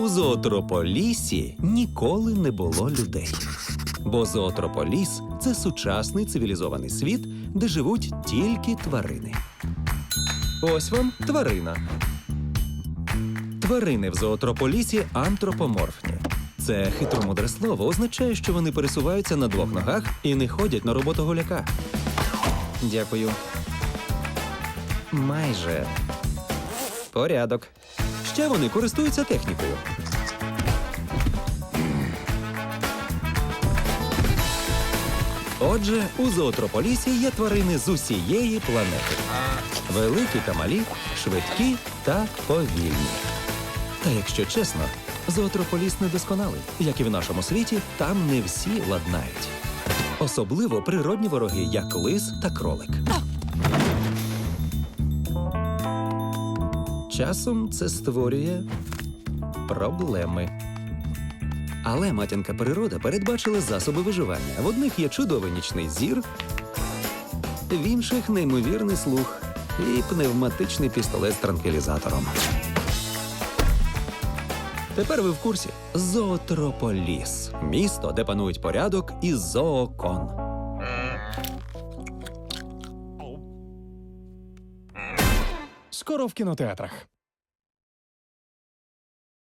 У зоотрополісі ніколи не було людей. Бо зоотрополіс це сучасний цивілізований світ, де живуть тільки тварини. Ось вам тварина. Тварини в зоотрополісі антропоморфні. Це хитромудре слово означає, що вони пересуваються на двох ногах і не ходять на роботу голяка. Дякую. Майже. Порядок. Ще вони користуються технікою. Отже, у зоотрополісі є тварини з усієї планети. Великі та малі, швидкі та повільні. Та якщо чесно, зоотрополіс недосконалий. Як і в нашому світі, там не всі ладнають. Особливо природні вороги, як лис та кролик. Часом це створює проблеми. Але матінка природа передбачила засоби виживання. В одних є чудовий нічний зір, в інших неймовірний слух і пневматичний пістолет з транквілізатором. Тепер ви в курсі Зоотрополіс місто, де панують порядок і зоокон. Скоро в кінотеатрах.